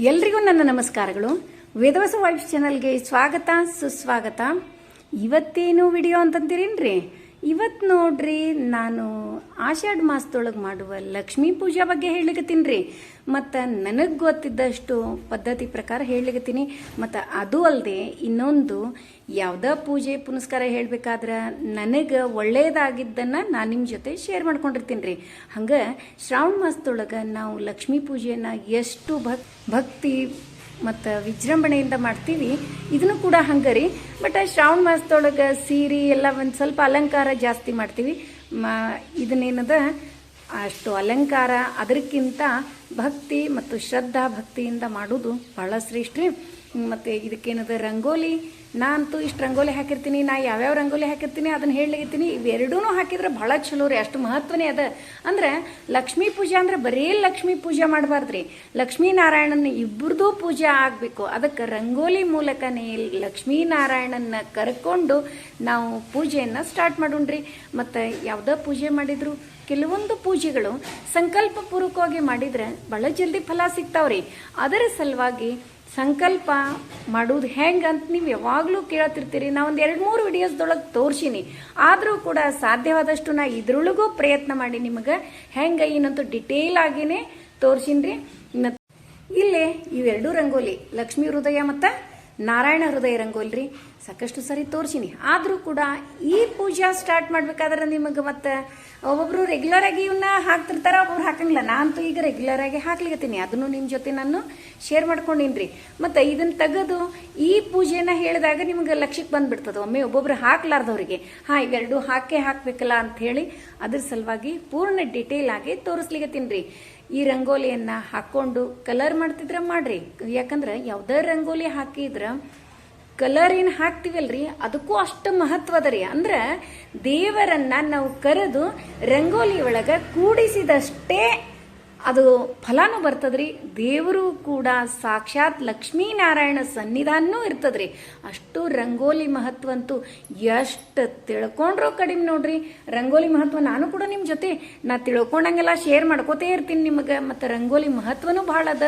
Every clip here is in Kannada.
ಎಲ್ರಿಗೂ ನನ್ನ ನಮಸ್ಕಾರಗಳು. ವೇದವಸ ವೈಫ್ ಚಾನಲ್ಗೆ ಸ್ವಾಗತ ಸುಸ್ವಾಗತ. ಇವತ್ತೇನು ವಿಡಿಯೋ ಅಂತಂತೀರೇನ್ರಿ? ಇವತ್ತು ನೋಡ್ರಿ, ನಾನು ಆಷಾಢ ಮಾಸದೊಳಗೆ ಮಾಡುವ ಲಕ್ಷ್ಮೀ ಪೂಜಾ ಬಗ್ಗೆ ಹೇಳಿಕತ್ತೀನಿ ರೀ. ಮತ್ತು ನನಗೆ ಗೊತ್ತಿದ್ದಷ್ಟು ಪದ್ಧತಿ ಪ್ರಕಾರ ಹೇಳಿಕತ್ತೀನಿ ಮತ್ತು ಅದು ಅಲ್ಲದೆ ಇನ್ನೊಂದು, ಯಾವುದೇ ಪೂಜೆ ಪುನಸ್ಕಾರ ಹೇಳಬೇಕಾದ್ರೆ ನನಗೆ ಒಳ್ಳೆಯದಾಗಿದ್ದನ್ನು ನಾನು ನಿಮ್ಮ ಜೊತೆ ಶೇರ್ ಮಾಡ್ಕೊಂಡಿರ್ತೀನಿ ರೀ. ಹಂಗೆ ಶ್ರಾವಣ ಮಾಸದೊಳಗೆ ನಾವು ಲಕ್ಷ್ಮೀ ಪೂಜೆಯನ್ನು ಎಷ್ಟು ಭಕ್, ಭಕ್ತಿ ಮತ್ತು ವಿಜೃಂಭಣೆಯಿಂದ ಮಾಡ್ತೀವಿ. ಇದನ್ನು ಕೂಡ ಹಂಗೆ ರೀ ಬಟ್ ಶ್ರಾವಣ ಮಾಸದೊಳಗೆ ಸೀರೆ ಎಲ್ಲ ಒಂದು ಸ್ವಲ್ಪ ಅಲಂಕಾರ ಜಾಸ್ತಿ ಮಾಡ್ತೀವಿ. ಮಾ, ಇದನ್ನೇನದ, ಅಷ್ಟು ಅಲಂಕಾರ ಅದಕ್ಕಿಂತ ಭಕ್ತಿ ಮತ್ತು ಶ್ರದ್ಧಾ ಭಕ್ತಿಯಿಂದ ಮಾಡೋದು ಭಾಳ ಶ್ರೇಷ್ಠ. ಮತ್ತು ಇದಕ್ಕೇನದ ರಂಗೋಲಿ? ನಾನು ಅಂತೂ ಇಷ್ಟು ರಂಗೋಲಿ ಹಾಕಿರ್ತೀನಿ, ನಾ ಯಾವ್ಯಾವ ರಂಗೋಲಿ ಹಾಕಿರ್ತೀನಿ, ಅದನ್ನ ಹೇಳಲಿಕತ್ತೀನಿ. ಇವೆರಡೂ ಹಾಕಿದ್ರೆ ಭಾಳ ಚಲೋ ರೀ, ಅಷ್ಟು ಮಹತ್ವನೇ ಅದ. ಅಂದ್ರೆ ಲಕ್ಷ್ಮೀ ಪೂಜೆ ಅಂದ್ರೆ ಬರೀ ಲಕ್ಷ್ಮೀ ಪೂಜೆ ಮಾಡಬಾರ್ದ್ರಿ. ಲಕ್ಷ್ಮೀನಾರಾಯಣನ ಇಬ್ಬರದೂ ಪೂಜೆ ಆಗಬೇಕು. ಅದಕ್ಕೆ ರಂಗೋಲಿ ಮೂಲಕನೇ ಲಕ್ಷ್ಮೀನಾರಾಯಣನ ಕರ್ಕೊಂಡು ನಾವು ಪೂಜೆಯನ್ನು ಸ್ಟಾರ್ಟ್ ಮಾಡೋಣ್ರಿ. ಮತ್ತು ಯಾವುದೋ ಪೂಜೆ ಮಾಡಿದ್ರು? ಕೆಲವೊಂದು ಪೂಜೆಗಳು ಸಂಕಲ್ಪ ಪೂರ್ವಕವಾಗಿ ಮಾಡಿದ್ರೆ ಭಾಳ ಜಲ್ದಿ ಫಲ ಸಿಗ್ತಾವ್ರಿ. ಅದರ ಸಲುವಾಗಿ ಸಂಕಲ್ಪ ಮಾಡೋದು ಹೆಂಗೆ ಅಂತ ನೀವು ಯಾವಾಗಲೂ ಕೇಳ್ತಿರ್ತೀರಿ. ನಾ ಒಂದು ಎರಡು ಮೂರು ವಿಡಿಯೋಸ್ದೊಳಗೆ ತೋರ್ಸೀನಿ. ಆದರೂ ಕೂಡ ಸಾಧ್ಯವಾದಷ್ಟು ನಾ ಇದ್ರೊಳಗೂ ಪ್ರಯತ್ನ ಮಾಡಿ ನಿಮಗೆ ಹೆಂಗೆ ಏನಂತೂ ಡಿಟೇಲ್ ಆಗಿನೇ ತೋರ್ಸಿನ್ರಿ. ರೀ ಇಲ್ಲಿ ಇವೆರಡೂ ರಂಗೋಲಿ, ಲಕ್ಷ್ಮಿ ಹೃದಯ ಮತ್ತು ನಾರಾಯಣ ಹೃದಯ ರಂಗೋಲಿ ರೀ ಸಾಕಷ್ಟು ಸರಿ ತೋರ್ಸೀನಿ. ಆದರೂ ಕೂಡ ಈ ಪೂಜಾ ಸ್ಟಾರ್ಟ್ ಮಾಡ್ಬೇಕಾದ್ರೆ ನಿಮಗೆ ಮತ್ತೆ ಒಬ್ಬೊಬ್ರು ರೆಗ್ಯುಲರ್ ಆಗಿ ಇವನ್ನ ಹಾಕ್ತಿರ್ತಾರ, ಒಬ್ಬೊಬ್ರು ಹಾಕಂಗಿಲ್ಲ. ನಾನಂತೂ ಈಗ ರೆಗ್ಯುಲರ್ ಆಗಿ ಹಾಕ್ಲಿಕತ್ತೀನಿ. ಅದನ್ನು ನಿಮ್ಮ ಜೊತೆ ನಾನು ಶೇರ್ ಮಾಡ್ಕೊಂಡಿನ್ರಿ. ಮತ್ತು ಇದನ್ನ ತೆಗೆದು ಈ ಪೂಜೆನ ಹೇಳಿದಾಗ ನಿಮ್ಗೆ ಲಕ್ಷ್ಯಕ್ಕೆ ಬಂದ್ಬಿಡ್ತದೆ. ಒಮ್ಮೆ ಒಬ್ಬೊಬ್ರು ಹಾಕ್ಲಾರ್ದವ್ರಿಗೆ, ಹಾಂ, ಇವೆರಡು ಹಾಕೇ ಹಾಕ್ಬೇಕಲ್ಲ ಅಂತ ಹೇಳಿ ಅದ್ರ ಸಲುವಾಗಿ ಪೂರ್ಣ ಡಿಟೇಲ್ ಆಗಿ ತೋರಿಸ್ಲಿಕತ್ತೀನಿ ರೀ ಈ ರಂಗೋಲಿಯನ್ನ ಹಾಕೊಂಡು ಕಲರ್ ಮಾಡ್ತಿದ್ರೆ ಮಾಡ್ರಿ. ಯಾಕಂದ್ರೆ ಯಾವ್ದಾರ ರಂಗೋಲಿ ಹಾಕಿದ್ರ ಕಲರ್ ಏನು ಹಾಕ್ತಿವಲ್ರಿ? ಅದಕ್ಕೂ ಅಷ್ಟು ಮಹತ್ವದ ರೀ. ಅಂದ್ರೆ ದೇವರನ್ನ ನಾವು ಕರೆದು ರಂಗೋಲಿ ಒಳಗೆ ಕೂಡಿಸಿದಷ್ಟೇ ಅದು ಫಲಾನು ಬರ್ತದ್ರಿ. ದೇವರು ಕೂಡ ಸಾಕ್ಷಾತ್ ಲಕ್ಷ್ಮೀನಾರಾಯಣ ಸನ್ನಿಧಾನನೂ ಇರ್ತದ್ರಿ. ಅಷ್ಟು ರಂಗೋಲಿ ಮಹತ್ವ ಅಂತೂ ಎಷ್ಟು ತಿಳ್ಕೊಂಡ್ರೂ ಕಡಿಮೆ ನೋಡ್ರಿ. ರಂಗೋಲಿ ಮಹತ್ವ ನಾನು ಕೂಡ ನಿಮ್ಮ ಜೊತೆ ನಾ ತಿಳ್ಕೊಂಡಂಗೆಲ್ಲ ಶೇರ್ ಮಾಡ್ಕೋತೇ ಇರ್ತೀನಿ ನಿಮಗೆ. ಮತ್ತು ರಂಗೋಲಿ ಮಹತ್ವನೂ ಭಾಳ ಅದ.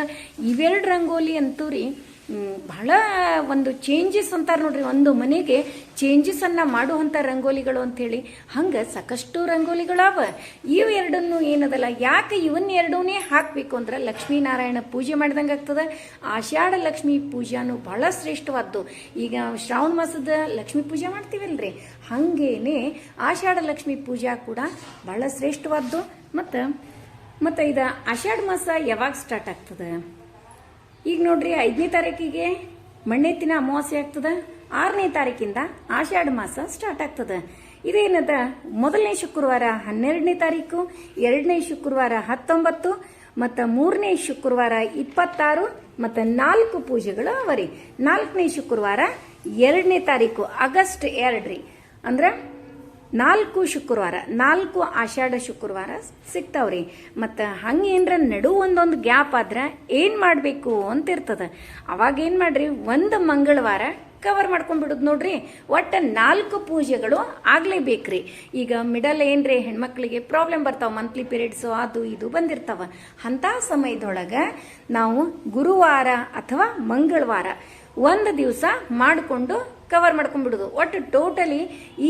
ಇವೆರಡು ರಂಗೋಲಿ ಅಂತೂ ರೀ ಬಹಳ ಒಂದು ಚೇಂಜಸ್ ಅಂತಾರೆ ನೋಡ್ರಿ. ಒಂದು ಮನೆಗೆ ಚೇಂಜಸ್ ಅನ್ನ ಮಾಡುವಂಥ ರಂಗೋಲಿಗಳು ಅಂತೇಳಿ ಹಂಗೆ ಸಾಕಷ್ಟು ರಂಗೋಲಿಗಳವ. ಇವು ಎರಡನ್ನು ಏನದಲ್ಲ, ಯಾಕೆ ಇವನ್ ಎರಡೂನೇ ಹಾಕಬೇಕು ಅಂದ್ರೆ ಲಕ್ಷ್ಮೀನಾರಾಯಣ ಪೂಜೆ ಮಾಡಿದಂಗೆ ಆಗ್ತದೆ. ಆಷಾಢ ಲಕ್ಷ್ಮೀ ಪೂಜಾನು ಬಹಳ ಶ್ರೇಷ್ಠವಾದ್ದು. ಈಗ ಶ್ರಾವಣ ಮಾಸದ ಲಕ್ಷ್ಮೀ ಪೂಜೆ ಮಾಡ್ತೀವಲ್ರಿ. ಹಂಗೇನೆ ಆಷಾಢ ಲಕ್ಷ್ಮೀ ಪೂಜಾ ಕೂಡ ಬಹಳ ಶ್ರೇಷ್ಠವಾದ್ದು. ಮತ್ತು ಮತ್ತು ಇದು ಆಷಾಢ ಮಾಸ ಯಾವಾಗ ಸ್ಟಾರ್ಟ್ ಆಗ್ತದೆ? ಈಗ ನೋಡ್ರಿ ಐದನೇ ತಾರೀಕಿಗೆ ಮಣ್ಣೆತ್ತಿನ ಅಮಾವಾಸ್ಯೆ ಆಗ್ತದ. ಆರನೇ ತಾರೀಕಿಂದ ಆಷಾಢ ಮಾಸ ಸ್ಟಾರ್ಟ್ ಆಗ್ತದ. ಇದೇನದ? ಮೊದಲನೇ ಶುಕ್ರವಾರ ಹನ್ನೆರಡನೇ ತಾರೀಕು, ಎರಡನೇ ಶುಕ್ರವಾರ ಹತ್ತೊಂಬತ್ತು, ಮತ್ತು ಮೂರನೇ ಶುಕ್ರವಾರ ಇಪ್ಪತ್ತಾರು, ಮತ್ತು ನಾಲ್ಕು ಪೂಜೆಗಳು ಅವರಿ. ನಾಲ್ಕನೇ ಶುಕ್ರವಾರ ಎರಡನೇ ತಾರೀಕು ಆಗಸ್ಟ್ ಎರಡ್ರಿ. ಅಂದ್ರೆ ನಾಲ್ಕು ಶುಕ್ರವಾರ, ನಾಲ್ಕು ಆಷಾಢ ಶುಕ್ರವಾರ ಸಿಗ್ತಾವ್ರಿ. ಮತ್ತು ಏನರ ನಡು ಒಂದೊಂದು ಗ್ಯಾಪ್ ಆದ್ರೆ ಏನು ಮಾಡಬೇಕು ಅಂತ ಇರ್ತದ ಅವಾಗ ಏನು ಮಾಡ್ರಿ, ಒಂದು ಮಂಗಳವಾರ ಕವರ್ ಮಾಡ್ಕೊಂಡ್ಬಿಡುದು ನೋಡ್ರಿ, ಒಟ್ಟು ನಾಲ್ಕು ಪೂಜೆಗಳು ಆಗ್ಲೇಬೇಕ್ರಿ. ಈಗ ಮಿಡಲ್ ಏನ್ರಿ, ಹೆಣ್ಮಕ್ಳಿಗೆ ಪ್ರಾಬ್ಲಮ್ ಬರ್ತಾವ ಮಂತ್ಲಿ ಪೀರಿಯಡ್ಸು ಅದು ಇದು ಬಂದಿರ್ತಾವ. ಅಂಥ ಸಮಯದೊಳಗೆ ನಾವು ಗುರುವಾರ ಅಥವಾ ಮಂಗಳವಾರ ಒಂದು ದಿವಸ ಮಾಡಿಕೊಂಡು ಕವರ್ ಮಾಡ್ಕೊಂಡ್ಬಿಡುದು. ಒಟ್ಟು ಟೋಟಲಿ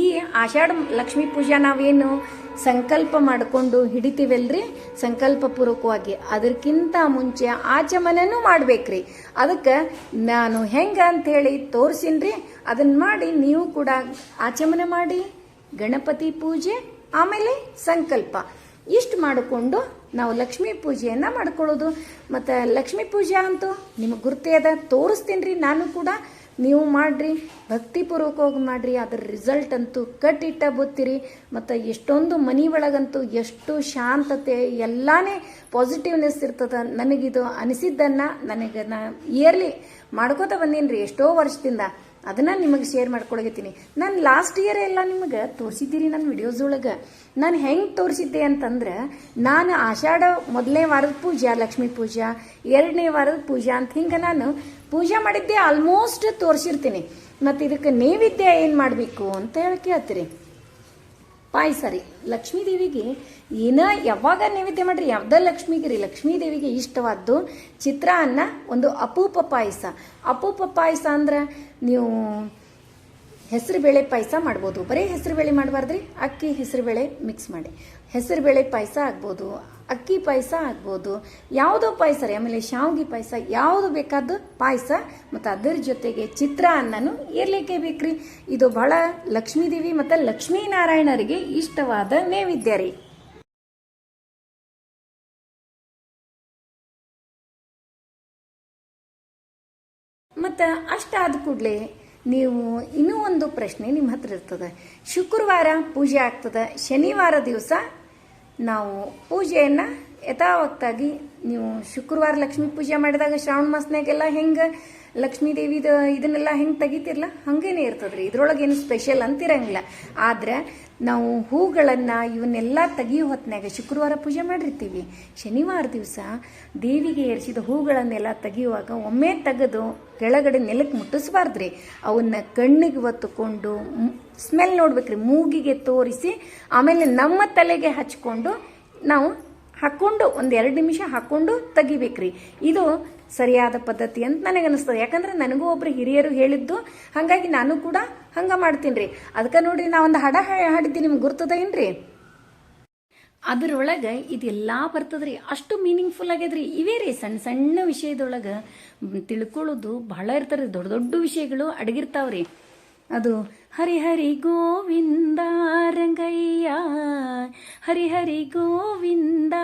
ಈ ಆಷಾಢ ಲಕ್ಷ್ಮೀ ಪೂಜಾ ನಾವೇನು ಸಂಕಲ್ಪ ಮಾಡಿಕೊಂಡು ಹಿಡಿತೀವಲ್ರಿ? ಸಂಕಲ್ಪ ಪೂರ್ವಕವಾಗಿ ಅದಕ್ಕಿಂತ ಮುಂಚೆ ಆಚಮನೂ ಮಾಡ್ಬೇಕ್ರಿ. ಅದಕ್ಕೆ ನಾನು ಹೆಂಗೆ ಅಂತ ಹೇಳಿ ತೋರಿಸಿನ್ರಿ. ಅದನ್ನು ಮಾಡಿ ನೀವು ಕೂಡ ಆಚಮನ ಮಾಡಿ, ಗಣಪತಿ ಪೂಜೆ, ಆಮೇಲೆ ಸಂಕಲ್ಪ. ಇಷ್ಟು ಮಾಡಿಕೊಂಡು ನಾವು ಲಕ್ಷ್ಮೀ ಪೂಜೆಯನ್ನು ಮಾಡ್ಕೊಳ್ಳೋದು. ಮತ್ತು ಲಕ್ಷ್ಮೀ ಪೂಜೆ ಅಂತೂ ನಿಮಗೆ ಗುರ್ತೇ ಅದ ತೋರಿಸ್ತೀನಿ ರೀ ನಾನು ಕೂಡ. ನೀವು ಮಾಡ್ರಿ ಭಕ್ತಿಪೂರ್ವಕವಾಗಿ ಮಾಡ್ರಿ, ಅದ್ರ ರಿಸಲ್ಟ್ ಅಂತೂ ಕಟ್ಟಿಟ್ಟ ಬುತ್ತಿರಿ. ಮತ್ತು ಎಷ್ಟೊಂದು ಮನಿ ಒಳಗಂತೂ ಎಷ್ಟು ಶಾಂತತೆ, ಎಲ್ಲಾನೇ ಪಾಸಿಟಿವ್ನೆಸ್ ಇರ್ತದ. ನನಗಿದು ಅನಿಸಿದ್ದನ್ನು ನನಗೆ ನಾ ಇಯರ್ಲಿ ಮಾಡ್ಕೋತ ಬಂದೀನಿ ರೀ ಎಷ್ಟೋ ವರ್ಷದಿಂದ. ಅದನ್ನ ನಿಮಗೆ ಶೇರ್ ಮಾಡ್ಕೊಳಗತ್ತೀನಿ ನಾನು ಲಾಸ್ಟ್ ಇಯರ್ ಎಲ್ಲ ನಿಮಗೆ ತೋರಿಸಿದ್ದೀರಿ ನನ್ನ ವಿಡಿಯೋಸ್ ಒಳಗೆ. ನಾನು ಹೆಂಗೆ ತೋರಿಸಿದ್ದೆ ಅಂತಂದ್ರೆ, ನಾನು ಆಷಾಢ ಮೊದಲನೇ ವಾರದ ಪೂಜಾ, ಲಕ್ಷ್ಮೀ ಪೂಜಾ, ಎರಡನೇ ವಾರದ ಪೂಜಾ ಅಂತ ಹಿಂಗೆ ನಾನು ಪೂಜೆ ಮಾಡಿದ್ದೆ ಆಲ್ಮೋಸ್ಟ್ ತೋರಿಸಿರ್ತೀನಿ. ಮತ್ತು ಇದಕ್ಕೆ ನೈವೇದ್ಯ ಏನು ಮಾಡಬೇಕು ಅಂತ ಹೇಳಿ ಕೇಳ್ತೀರಿ. ಪಾಯಸ ರೀ ಲಕ್ಷ್ಮೀ ದೇವಿಗೆ ಏನ ಯಾವಾಗ ನೈವೇದ್ಯ ಮಾಡ್ರಿ? ಯಾವ್ದ ಲಕ್ಷ್ಮೀಗೆ ರೀ? ಲಕ್ಷ್ಮೀ ದೇವಿಗೆ ಇಷ್ಟವಾದ್ದು ಚಿತ್ರಾನ್ನ ಒಂದು ಅಪೂಪ ಪಾಯಸ. ಅಪೂಪ ಪಾಯಸ ಅಂದ್ರೆ ನೀವು ಹೆಸರುಬೇಳೆ ಪಾಯಸ ಮಾಡ್ಬೋದು. ಬರೀ ಹೆಸರುಬೇಳೆ ಮಾಡಬಾರ್ದ್ರಿ? ಅಕ್ಕಿ ಹೆಸರುಬೇಳೆ ಮಿಕ್ಸ್ ಮಾಡಿ. ಹೆಸರುಬೇಳೆ ಪಾಯಸ ಆಗ್ಬೋದು. ಅಕ್ಕಿ ಪಾಯಸ ಆಗ್ಬೋದು. ಯಾವುದೋ ಪಾಯಸ ರೀ, ಆಮೇಲೆ ಶಾವ್ಗಿ ಪಾಯಸ, ಯಾವುದು ಬೇಕಾದ್ದು ಪಾಯಸ, ಮತ್ತು ಅದರ ಜೊತೆಗೆ ಚಿತ್ರಾನ್ನನೂ ಇರ್ಲಿಕ್ಕೆ ಬೇಕ್ರಿ. ಇದು ಬಹಳ ಲಕ್ಷ್ಮೀದೇವಿ ಮತ್ತು ಲಕ್ಷ್ಮೀನಾರಾಯಣರಿಗೆ ಇಷ್ಟವಾದ ನೈವೇದ್ಯ ರೀ. ಮತ್ತು ಅಷ್ಟಾದ ಕೂಡಲೇ ನೀವು ಇನ್ನೂ ಒಂದು ಪ್ರಶ್ನೆ ನಿಮ್ಮ ಹತ್ರ ಇರ್ತದೆ. ಶುಕ್ರವಾರ ಪೂಜೆ ಆಗ್ತದೆ, ಶನಿವಾರ ದಿವಸ ನಾವು ಪೂಜೆಯನ್ನು ಯಥಾವತ್ತಾಗಿ ನೀವು ಶುಕ್ರವಾರ ಲಕ್ಷ್ಮೀ ಪೂಜೆ ಮಾಡಿದಾಗ ಶ್ರಾವಣ ಮಾಸನಾಗೆಲ್ಲ ಹೆಂಗೆ ಲಕ್ಷ್ಮೀ ದೇವಿದ ಇದನ್ನೆಲ್ಲ ಹೆಂಗೆ ತೆಗಿತಿರಲ್ಲ ಹಾಗೇನೆ ಇರ್ತದ್ರಿ. ಇದ್ರೊಳಗೆ ಏನು ಸ್ಪೆಷಲ್ ಅಂತಿರಂಗಿಲ್ಲ. ಆದ್ರೆ ನಾವು ಹೂಗಳನ್ನು ಇವನ್ನೆಲ್ಲ ತೆಗಿಯೋ ಹೊತ್ನ್ಯಾಗ ಶುಕ್ರವಾರ ಪೂಜೆ ಮಾಡಿರ್ತೀವಿ. ಶನಿವಾರ ದಿವಸ ದೇವಿಗೆ ಏರಿಸಿದ ಹೂಗಳನ್ನೆಲ್ಲ ತೆಗೆಯುವಾಗ ಒಮ್ಮೆ ತೆಗೆದು ಕೆಳಗಡೆ ನೆಲಕ್ಕೆ ಮುಟ್ಟಿಸ್ಬಾರ್ದ್ರಿ. ಅವನ್ನ ಕಣ್ಣಿಗೆ ಒತ್ತುಕೊಂಡು ಸ್ಮೆಲ್ ನೋಡ್ಬೇಕ್ರಿ. ಮೂಗಿಗೆ ತೋರಿಸಿ, ಆಮೇಲೆ ನಮ್ಮ ತಲೆಗೆ ಹಚ್ಕೊಂಡು ನಾವು ಹಾಕ್ಕೊಂಡು ಒಂದು ಎರಡು ನಿಮಿಷ ಹಾಕ್ಕೊಂಡು ತೆಗಿಬೇಕ್ರಿ. ಇದು ಸರಿಯಾದ ಪದ್ಧತಿ ಅಂತ ನನಗೆ ಅನಿಸ್ತದೆ ಯಾಕಂದ್ರೆ ನನಗೂ ಒಬ್ರು ಹಿರಿಯರು ಹೇಳಿದ್ದು, ಹಾಗಾಗಿ ನಾನು ಕೂಡ ಹಂಗೆ ಮಾಡ್ತೀನಿ ರೀ ಅದಕ್ಕೆ ನೋಡ್ರಿ ನಾ ಒಂದು ಹಾಡ ಹಾಡಿದ್ದೆ ನಿಮ್ಗೆ ಗುರ್ತದ ಏನ್ರಿ? ಅದರೊಳಗೆ ಇದೆಲ್ಲ ಬರ್ತದ್ರಿ. ಅಷ್ಟು ಮೀನಿಂಗ್ಫುಲ್ ಆಗ್ಯದ್ರಿ. ಇವೇ ರೀ ಸಣ್ಣ ಸಣ್ಣ ವಿಷಯದೊಳಗೆ ತಿಳ್ಕೊಳ್ಳೋದು ಬಹಳ ಇರ್ತಾರೆ ದೊಡ್ಡ ದೊಡ್ಡ ವಿಷಯಗಳು ಅಡಗಿರ್ತಾವ್ರಿ. ಅದು ಹರಿ ಹರಿ ಗೋವಿಂದ ರಂಗಯ್ಯ, ಹರಿ ಹರಿ ಗೋವಿಂದ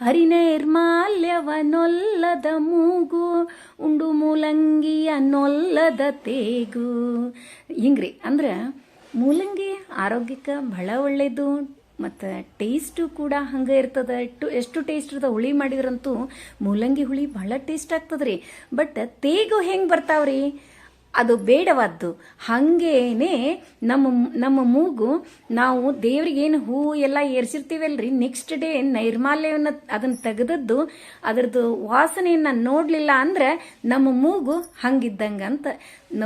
ಹರಿನೈರ್ಮಾಲ್ಯವನೊಲ್ಲದ ಮೂಗು, ಉಂಡು ಮೂಲಂಗಿಯ ನೊಲ್ಲದ ತೇಗು. ಹಿಂಗ್ರಿ, ಅಂದ್ರೆ ಮೂಲಂಗಿ ಆರೋಗ್ಯಕ್ಕೆ ಬಹಳ ಒಳ್ಳೇದು, ಮತ್ತು ಟೇಸ್ಟು ಕೂಡ ಹಂಗೆ ಇರ್ತದೆ. ಎಷ್ಟು ಎಷ್ಟು ಟೇಸ್ಟ್ ಇರ್ತದೆ, ಹುಳಿ ಮಾಡಿದ್ರಂತೂ ಮೂಲಂಗಿ ಹುಳಿ ಬಹಳ ಟೇಸ್ಟ್ ಆಗ್ತದ್ರಿ. ಬಟ್ ತೇಗು ಹೆಂಗೆ ಬರ್ತಾವ್ರಿ? ಅದು ಬೇಡವಾದ್ದು. ಹಾಗೇನೆ ನಮ್ಮ ನಮ್ಮ ಮೂಗು, ನಾವು ದೇವ್ರಿಗೇನು ಹೂ ಎಲ್ಲ ಏರ್ಸಿರ್ತೀವಲ್ರಿ? ನೆಕ್ಸ್ಟ್ ಡೇ ನೈರ್ಮಾಲ್ಯವನ್ನು ಅದನ್ನು ತೆಗೆದದ್ದು, ಅದರದ್ದು ವಾಸನೆಯನ್ನು ನೋಡಲಿಲ್ಲ ಅಂದ್ರೆ ನಮ್ಮ ಮೂಗು ಹಂಗಿದ್ದಂಗೆ ಅಂತ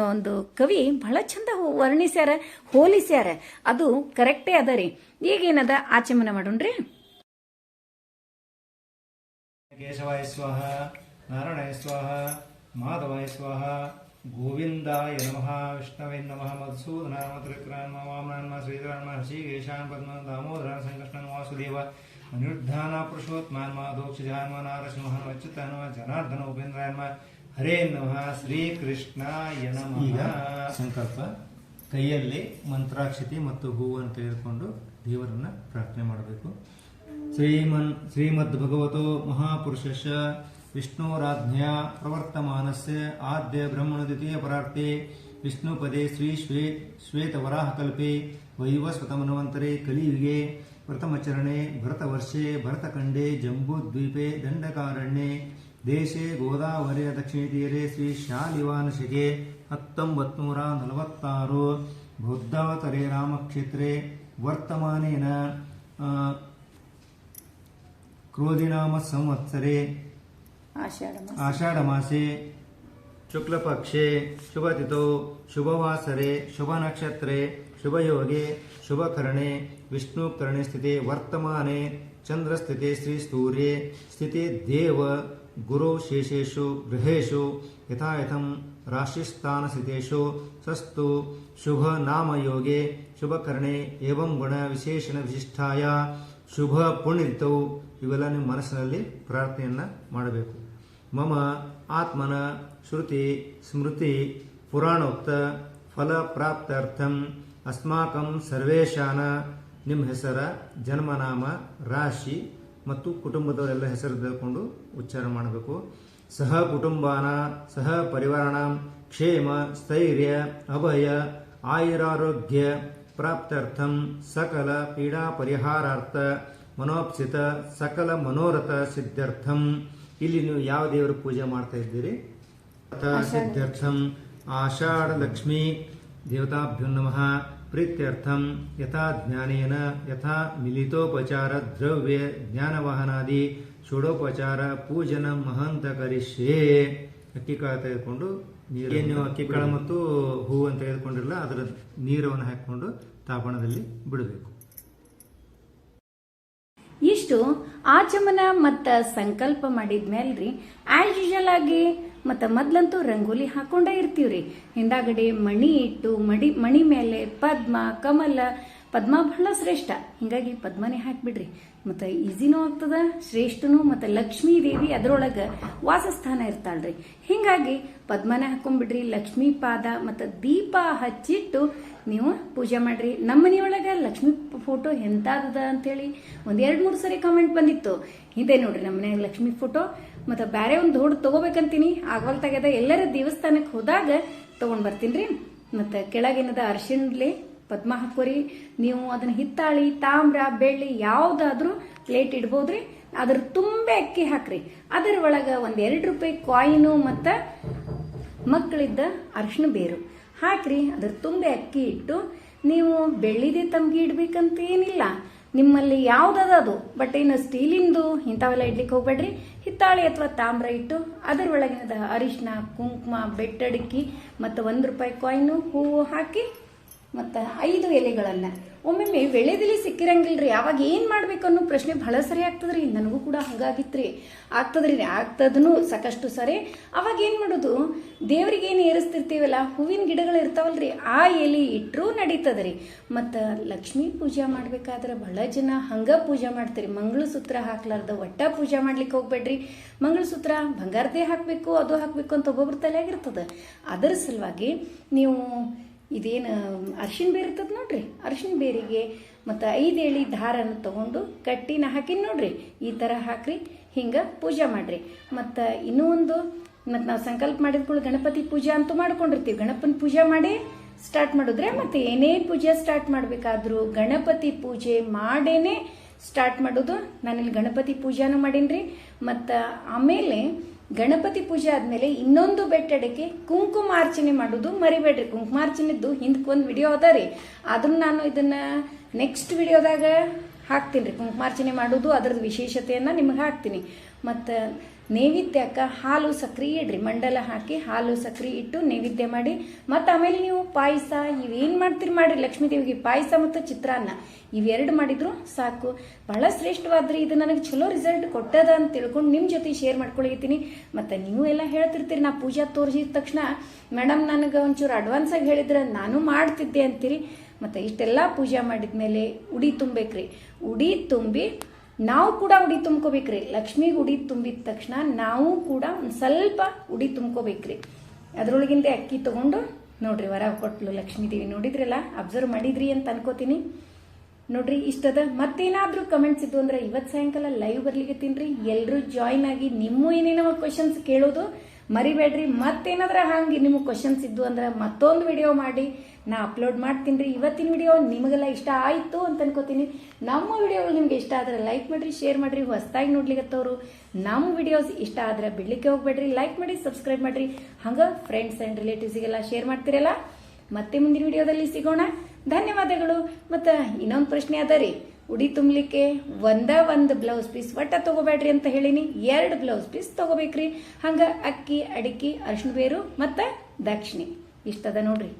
ಒಂದು ಕವಿ ಬಹಳ ಚಂದ ವರ್ಣಿಸ್ಯಾರ, ಹೋಲಿಸ್ಯಾರ. ಅದು ಕರೆಕ್ಟೇ ಅದ ರೀ. ಈಗೇನದ ಆಚಮನ ಮಾಡೋಣ್ರಿ? ಕೇಶವಾಯ ಸ್ವಾಹ, ನಾರಾಯಣಾಯ ಸ್ವಾಹ, ಮಾಧವಾಯ ಸ್ವಾಹ. ಗೋವಿಂದಾಯ ನಮಃ ವಿಷ್ಣವೇ ನಮಃ ಮಧುಸೂದನಾಮ ತ್ರಿಕ್ರಾಮ ವಾಮನಾನ್ಮ ಶ್ರೀಧರಾನ್ಮ ಹೃಷಿಕೇಶಾನ್ ಪದ್ಮ ದಾಮೋದರಾನ್ ಸಂಕೃಷ್ಣನ್ ವಾಸುದೇವ ಅನಿರುದ್ಧಾನ ಪುರುಷೋತ್ಮಾನ್ಮ ದೋಕ್ಷಜಾನ್ಮ ನಾರಸಿಂಹನ್ ಅಚ್ಯುತಾನ್ಮ ಜನಾರ್ದನ ಉಪೇಂದ್ರಾನ್ಮ ಹರೇ ನಮಃ ಶ್ರೀಕೃಷ್ಣಾಯ ಈಗ ನಮಃ ಸಂಕಲ್ಪ, ಕೈಯಲ್ಲಿ ಮಂತ್ರಾಕ್ಷತಿ ಮತ್ತು ಹೂವನ್ನು ತೆಗೆದುಕೊಂಡು ದೇವರನ್ನ ಪ್ರಾರ್ಥನೆ ಮಾಡಬೇಕು. ಶ್ರೀಮನ್ ಶ್ರೀಮದ್ ಭಗವತೋ ಮಹಾಪುರುಷಶ ಆದ್ಯ ಬ್ರಹ್ಮಣ ದ್ವಿತೀಯ ಪರಾರ್ತೆ ವಿಷ್ಣುಪದೇ ಶ್ರೀ ಶ್ವೇ, ಶ್ವೇತವರಾಹಕಲ್ಪೆ ವೈವಸ್ವತಮನ್ವಂತರೆ ಕಲಿಯುಗೆ ಪ್ರಥಮಚರಣೆ ಭರತವರ್ಷೆ, ಭರತಖಂಡೆ, ಜಂಬೂದ್ವೀಪೆ, ದಂಡಕಾರಣ್ಯೆ, ದೇಶೆ ಗೋದಾವರಿಯ ದಕ್ಷಿಣ ತೀರೆ ಶ್ರೀ ಶಾಲಿವಾನಶಿಗೆ ಹತ್ತೊಂಬತ್ತು ನೂರ ನಲವತ್ತಾರು, ಬುದ್ಧಾವತರೆ ರಾಮಕ್ಷೇತ್ರೆ ವರ್ತಮಾನೇನ ಕ್ರೋಧಿನಾಮ ಸಂವತ್ಸರೆ. ಆಷಾಢ ಮಾಸೆ ಶುಕ್ಲಪಕ್ಷೆ ಶುಭ ತಿಥೋ ಶುಭವಾಸರೆ, ಶುಭನಕ್ಷತ್ರೆ, ಶುಭಯೋಗೆ ವಿಷ್ಣು ಕರ್ಣೆ ಸ್ಥಿತಿ ವರ್ತಮಾನೆ, ಚಂದ್ರಸ್ಥಿತಿ ಶ್ರೀ ಸೂರ್ಯ ಸ್ಥಿತಿ ದೇವ, ಗುರು ಶೇಷು ಗೃಹೇಶು, ಯಥಾಯಥಂ ರಾಶಿಸ್ಥಾನಸ್ಥಿತೇಷು ಸಸ್ತು, ಶುಭ ನಾಮಯೋಗೆ, ಶುಭಕರಣೆ ಇವೆಲ್ಲ ನಿಮ್ಮ ಮನಸ್ಸಿನಲ್ಲಿ ಪ್ರಾರ್ಥನೆಯನ್ನ ಮಾಡಬೇಕು. ಮಮ, ಆತ್ಮನ, ಶ್ರುತಿ, ಸ್ಮೃತಿ, ಪುರಾಣೋಕ್ತ, ಫಲ ಪ್ರಾಪ್ತಾರ್ಥಂ ಅಸ್ಮಾಕಂ ಸರ್ವೇಶಾನ, ನಿಮ್ಮ ಹೆಸರ, ಜನ್ಮನಾಮ, ರಾಶಿ ಮತ್ತು ಕುಟುಂಬದವರೆಲ್ಲ ಹೆಸರು ತಿಳ್ಕೊಂಡು ಉಚ್ಚಾರ ಮಾಡಬೇಕು. ಸಹ ಕುಟುಂಬಾನ, ಸಹ ಪರಿವಾರಣ ಕ್ಷೇಮ, ಸ್ಥೈರ್ಯ, ಅಭಯ, ಆಯುರಾರೋಗ್ಯ ಪ್ರಾಪ್ತಾರ್ಥಂ ಸಕಲ ಪೀಡಾ ಪರಿಹಾರಾರ್ಥ ಮನೋಪ್ಸಿತ ಸಕಲ ಮನೋರಥ ಸಿದ್ಧಾರ್ಥಂ. ಇಲ್ಲಿ ನೀವು ಯಾವ ದೇವರ ಪೂಜೆ ಮಾಡ್ತಾ ಇದ್ದೀರಿ? ಸಿದ್ಧಾರ್ಥಂ. ಆಷಾಢ ಲಕ್ಷ್ಮೀ. ದೇವತಾಭ್ಯೋ ನಮಃ. ಪ್ರೀತ್ಯರ್ಥಂ. ಯಥಾ ಜ್ಞಾನೇನ ಯಥಾ ಮಿಲಿತೋಪಚಾರ ದ್ರವ್ಯ ಜ್ಞಾನವಾಹನಾದಿ ಷೋಡೋಪಚಾರ ಪೂಜನ ಮಹಂತ ಕರಿಷ್ಯೇ. ಅಕ್ಕಿ ಕಾಳು ತೆಗೆದುಕೊಂಡು ನೀರು ಅಕ್ಕಿ ಕಾಳು ಮತ್ತು ಹೂವನ್ನು ತೆಗೆದುಕೊಂಡಿರಲ್ಲ ಅದರ ನೀರವನ್ನು ಹಾಕಿಕೊಂಡು ತಾಪಣದಲ್ಲಿ ಬಿಡಬೇಕು. ಇಷ್ಟು ಆಚಮನ ಮತ್ತು ಸಂಕಲ್ಪ ಮಾಡಿದ್ಮೇಲ್ರಿ ಆಸ್ ಯೂಶಲ್ ಆಗಿ ಮತ್ತು ಮೊದ್ಲಂತೂ ರಂಗೋಲಿ ಹಾಕೊಂಡೇ ಇರ್ತೀವ್ರಿ. ಹಿಂದಾಗಡೆ ಮಣಿ ಇಟ್ಟು ಮಡಿ, ಮಣಿ ಮೇಲೆ ಪದ್ಮ, ಕಮಲ ಪದ್ಮ ಬಹಳ ಶ್ರೇಷ್ಠ. ಹಿಂಗಾಗಿ ಪದ್ಮನೇ ಹಾಕಿಬಿಡ್ರಿ. ಮತ್ತು ಈಸಿನೂ ಆಗ್ತದ, ಶ್ರೇಷ್ಠನೂ ಮತ್ತು ಲಕ್ಷ್ಮೀ ದೇವಿ ಅದರೊಳಗೆ ವಾಸಸ್ಥಾನ ಇರ್ತಾಳ್ರಿ. ಹಿಂಗಾಗಿ ಪದ್ಮನ ಹಾಕೊಂಡ್ಬಿಡ್ರಿ ಲಕ್ಷ್ಮೀ ಪಾದ ಮತ್ತು ದೀಪ ಹಚ್ಚಿಟ್ಟು ನೀವು ಪೂಜೆ ಮಾಡ್ರಿ. ನಮ್ಮ ಮನೆಯೊಳಗೆ ಲಕ್ಷ್ಮೀ ಫೋಟೋ ಎಂತಾದದ ಅಂತೇಳಿ ಒಂದು ಎರಡು ಮೂರು ಸರಿ ಕಾಮೆಂಟ್ ಬಂದಿತ್ತು. ಇದೆ ನೋಡ್ರಿ ನಮ್ಮ ಮನೆಯ ಲಕ್ಷ್ಮೀ ಫೋಟೋ. ಮತ್ತು ಬೇರೆ ಒಂದು ದೊಡ್ಡ ತಗೋಬೇಕಂತೀನಿ. ಆಗವಲ್ ತೆಗೆದ ಎಲ್ಲರ ದೇವಸ್ಥಾನಕ್ಕೆ ಹೋದಾಗ ತಗೊಂಡ್ ಬರ್ತೀನಿ ರೀ. ಮತ್ತು ಕೆಳಗಿನದ ಅರಿಶಿಣ್ಲೆ ಪದ್ಮ ನೀವು ಅದನ್ನ ಹಿತ್ತಾಳಿ, ತಾಮ್ರ, ಬೆಳ್ಳಿ ಯಾವ್ದಾದ್ರೂ ಪ್ಲೇಟ್ ಇಡ್ಬೋದ್ರಿ. ಅದ್ರ ತುಂಬೆ ಅಕ್ಕಿ ಹಾಕ್ರಿ. ಅದರ ಒಳಗ ಒಂದ್ ಎರಡು ರೂಪಾಯಿ ಕಾಯಿನು ಮತ್ತು ಮಕ್ಕಳಿದ್ದ ಅರ್ಶಿನ ಬೇರು ಹಾಕ್ರಿ. ಅದ್ರ ತುಂಬೆ ಅಕ್ಕಿ ಇಟ್ಟು ನೀವು ಬೆಳ್ಳಿದೆ ತಮ್ಗೆ ಇಡ್ಬೇಕಂತ ಏನಿಲ್ಲ ನಿಮ್ಮಲ್ಲಿ ಯಾವ್ದದ ಅದು? ಬಟ್ ಏನು ಸ್ಟೀಲಿಂದು ಇಂಥವೆಲ್ಲ ಇಡ್ಲಿಕ್ಕೆ ಹೋಗ್ಬೇಡ್ರಿ. ಹಿತ್ತಾಳಿ ಅಥವಾ ತಾಮ್ರ ಇಟ್ಟು ಅದರ ಒಳಗಿನದ ಅರಿಶಿನ ಕುಂಕುಮ, ಬೆಟ್ಟಡಿಕ್ಕಿ ಮತ್ತು ಒಂದು ರೂಪಾಯಿ ಕಾಯಿನು ಹೂವು ಹಾಕಿ ಮತ್ತು ಐದು ಎಲೆಗಳನ್ನ. ಒಮ್ಮೊಮ್ಮೆ ಬೆಳೆದಲ್ಲಿ ಸಿಕ್ಕಿರಂಗಿಲ್ರಿ ಯಾವಾಗ ಏನು ಮಾಡ್ಬೇಕು ಅನ್ನೋ ಪ್ರಶ್ನೆ ಬಹಳ ಸರಿ ಆಗ್ತದ್ರಿ, ನನಗೂ ಕೂಡ ಹಂಗಾಗಿತ್ರಿ. ಆಗ್ತದ್ರಿ, ಆಗ್ತದನು ಸಾಕಷ್ಟು ಸರಿ. ಅವಾಗ ಏನು ಮಾಡೋದು? ದೇವರಿಗೆ ಏನು ಏರಿಸ್ತಿರ್ತೀವಲ್ಲ, ಹೂವಿನ ಗಿಡಗಳು ಇರ್ತಾವಲ್ರಿ, ಆ ಎಲೆ ಇಟ್ರೂ ನಡೀತದ್ರಿ. ಮತ್ತು ಲಕ್ಷ್ಮೀ ಪೂಜೆ ಮಾಡ್ಬೇಕಾದ್ರೆ ಬಹಳ ಜನ ಹಂಗ ಪೂಜೆ ಮಾಡ್ತೀರಿ. ಮಂಗಳಸೂತ್ರ ಹಾಕ್ಲಾರ್ದ ಒಟ್ಟ ಪೂಜೆ ಮಾಡ್ಲಿಕ್ಕೆ ಹೋಗ್ಬೇಡ್ರಿ. ಮಂಗಳಸೂತ್ರ ಬಂಗಾರದೇ ಹಾಕಬೇಕು, ಅದು ಹಾಕಬೇಕು ಅಂತ ಗೊಬ್ಬರ ತಲೆ ಆಗಿರ್ತದೆ ಅದರ ಸಲುವಾಗಿ ನೀವು ಇದೇನು, ಅರ್ಶಿನ ಬೇರೆ ಇರ್ತದೆ ನೋಡ್ರಿ, ಅರ್ಶಿನ ಬೇರಿಗೆ ಮತ್ತು ಐದು ಎಳಿ ದಾರನ ತಗೊಂಡು ಕಟ್ಟಿನ ಹಾಕಿ ನೋಡ್ರಿ, ಈ ಥರ ಹಾಕ್ರಿ, ಹಿಂಗೆ ಪೂಜೆ ಮಾಡ್ರಿ. ಮತ್ತು ಇನ್ನೂ ಒಂದು ಮತ್ತು ನಾವು ಸಂಕಲ್ಪ ಮಾಡಿದ್ಕೊಳ್ಳಿ ಗಣಪತಿ ಪೂಜೆ ಅಂತೂ ಮಾಡ್ಕೊಂಡಿರ್ತೀವಿ. ಗಣಪನ ಪೂಜೆ ಮಾಡಿ ಸ್ಟಾರ್ಟ್ ಮಾಡಿದ್ರೆ ಮತ್ತು ಏನೇ ಪೂಜೆ ಸ್ಟಾರ್ಟ್ ಮಾಡಬೇಕಾದ್ರೂ ಗಣಪತಿ ಪೂಜೆ ಮಾಡೇನೆ ಸ್ಟಾರ್ಟ್ ಮಾಡೋದು. ನಾನಿಲ್ಲಿ ಗಣಪತಿ ಪೂಜಾನು ಮಾಡೀನಿ ರೀ ಮತ್ತು ಆಮೇಲೆ ಗಣಪತಿ ಪೂಜೆ ಆದ್ಮೇಲೆ ಇನ್ನೊಂದು ಬೆಟ್ಟಡಕ್ಕೆ ಕುಂಕುಮಾರ್ಚನೆ ಮಾಡೋದು ಮರಿಬೇಡ್ರಿ. ಕುಂಕುಮಾರ್ಚನೆದ್ದು ಹಿಂದಕ್ಕೆ ಒಂದು ವಿಡಿಯೋ ಅದ ರೀ. ಅದನ್ನ ನಾನು ಇದನ್ನ ನೆಕ್ಸ್ಟ್ ವಿಡಿಯೋದಾಗ ಹಾಕ್ತೀನಿ ರೀ. ಕುಂಕುಮಾರ್ಚನೆ ಮಾಡೋದು ಅದರದ್ದು ವಿಶೇಷತೆಯನ್ನ ನಿಮಗೆ ಹಾಕ್ತೀನಿ. ಮತ್ತು ನೈವೇದ್ಯಕ್ಕೆ ಹಾಲು ಸಕ್ರೆ ಇಡ್ರಿ. ಮಂಡಲ ಹಾಕಿ ಹಾಲು ಸಕ್ರೆ ಇಟ್ಟು ನೈವೇದ್ಯ ಮಾಡಿ. ಮತ್ತು ಆಮೇಲೆ ನೀವು ಪಾಯಸ, ಇವೇನು ಮಾಡ್ತೀರಿ ಮಾಡಿರಿ? ಲಕ್ಷ್ಮೀ ದೇವಿಗೆ ಪಾಯಸ ಮತ್ತು ಚಿತ್ರಾನ್ನ. ಇವೆರಡು ಮಾಡಿದ್ರು ಸಾಕು. ಬಹಳ ಶ್ರೇಷ್ಠವಾದ್ರಿ ಇದು. ನನಗೆ ಚಲೋ ರಿಸಲ್ಟ್ ಕೊಟ್ಟದ ಅಂತ ತಿಳ್ಕೊಂಡು ನಿಮ್ಮ ಜೊತೆ ಶೇರ್ ಮಾಡ್ಕೊಳಿತೀನಿ ಮತ್ತು ನೀವು ಎಲ್ಲ ಹೇಳ್ತಿರ್ತೀರಿ, ನಾ ಪೂಜಾ ತೋರಿಸಿದ ತಕ್ಷಣ ಮೇಡಮ್ ನನಗೆ ಒಂಚೂರು ಅಡ್ವಾನ್ಸ್ ಆಗಿ ಹೇಳಿದ್ರೆ ನಾನು ಮಾಡ್ತಿದ್ದೆ ಅಂತೀರಿ. ಮತ್ತು ಇಷ್ಟೆಲ್ಲ ಪೂಜೆ ಮಾಡಿದ್ಮೇಲೆ ಉಡಿ ತುಂಬೇಕ್ರಿ. ಉಡಿ ತುಂಬಿ ನಾವು ಕೂಡ ಉಡಿ ತುಂಬ್ಕೋಬೇಕ್ರಿ. ಲಕ್ಷ್ಮಿಗೆ ಉಡಿ ತುಂಬಿದ ತಕ್ಷಣ ನಾವು ಕೂಡ ಒಂದು ಸ್ವಲ್ಪ ಉಡಿ ತುಂಬ್ಕೋಬೇಕ್ರಿ. ಅದ್ರೊಳಗಿಂದ ಅಕ್ಕಿ ತಗೊಂಡು, ನೋಡ್ರಿ ವರ ಕೊಟ್ಲು ಲಕ್ಷ್ಮೀ ದೇವಿ ನೋಡಿದ್ರಲ್ಲ ಅಬ್ಸರ್ವ್ ಮಾಡಿದ್ರಿ ಅಂತ ಅನ್ಕೋತೀನಿ. ನೋಡ್ರಿ, ಇಷ್ಟದ ಮತ್ತೇನಾದ್ರೂ ಕಮೆಂಟ್ಸ್ ಇದ್ದು ಅಂದ್ರೆ ಇವತ್ ಸಾಯಂಕಾಲ ಲೈವ್ ಬರ್ಲಿಕ್ಕೆ ತಿನ್ರಿ. ಎಲ್ಲರೂ ಜಾಯಿನ್ ಆಗಿ ನಿಮ್ಮ ಏನೇನೋ ಕ್ವಶನ್ಸ್ ಕೇಳೋದು ಮರಿಬೇಡ್ರಿ. ಮತ್ತೇನಾದ್ರೂ ಹಂಗೆ ನಿಮಗೆ ಕ್ವಶನ್ಸ್ ಇದ್ದು ಅಂದ್ರೆ ಮತ್ತೊಂದು ವಿಡಿಯೋ ಮಾಡಿ. ನಾ ಅಪ್ಲೋಡ್ ಮಾಡ್ತೀನಿ ರೀ. ಇವತ್ತಿನ ವಿಡಿಯೋ ನಿಮಗೆಲ್ಲ ಇಷ್ಟ ಆಯಿತು ಅಂತ ಅನ್ಕೋತೀನಿ. ನಮ್ಮ ವಿಡಿಯೋಗಳು ನಿಮ್ಗೆ ಇಷ್ಟ ಆದ್ರೆ ಲೈಕ್ ಮಾಡಿರಿ ಶೇರ್ ಮಾಡಿರಿ, ಹೊಸದಾಗಿ ನೋಡ್ಲಿಕ್ಕೆತ್ತವರು ನಮ್ಮ ವಿಡಿಯೋಸ್ ಇಷ್ಟ ಆದ್ರೆ ಬಿಡ್ಲಿಕ್ಕೆ ಹೋಗ್ಬೇಡ್ರಿ. ಲೈಕ್ ಮಾಡಿ ಸಬ್ಸ್ಕ್ರೈಬ್ ಮಾಡಿರಿ. ಹಂಗೆ ಫ್ರೆಂಡ್ಸ್ ಆ್ಯಂಡ್ ರಿಲೇಟಿವ್ಸಿಗೆಲ್ಲ ಶೇರ್ ಮಾಡ್ತಿರಲ್ಲ? ಮತ್ತೆ ಮುಂದಿನ ವಿಡಿಯೋದಲ್ಲಿ ಸಿಗೋಣ. ಧನ್ಯವಾದಗಳು. ಮತ್ತು ಇನ್ನೊಂದು ಪ್ರಶ್ನೆ ಅದ ರೀ. ಉಡಿ ತುಂಬಲಿಕ್ಕೆ ಒಂದ ಒಂದು ಬ್ಲೌಸ್ ಪೀಸ್ ಒಟ್ಟ ತಗೋಬೇಡ್ರಿ ಅಂತ ಹೇಳಿನಿ. ಎರಡು ಬ್ಲೌಸ್ ಪೀಸ್ ತಗೋಬೇಕ್ರಿ. ಹಂಗೆ ಅಕ್ಕಿ, ಅಡಿಕೆ, ಅರ್ಶಿಣ ಬೇರು ಮತ್ತು ದಕ್ಷಿಣಿ. ಇಷ್ಟದ ನೋಡ್ರಿ.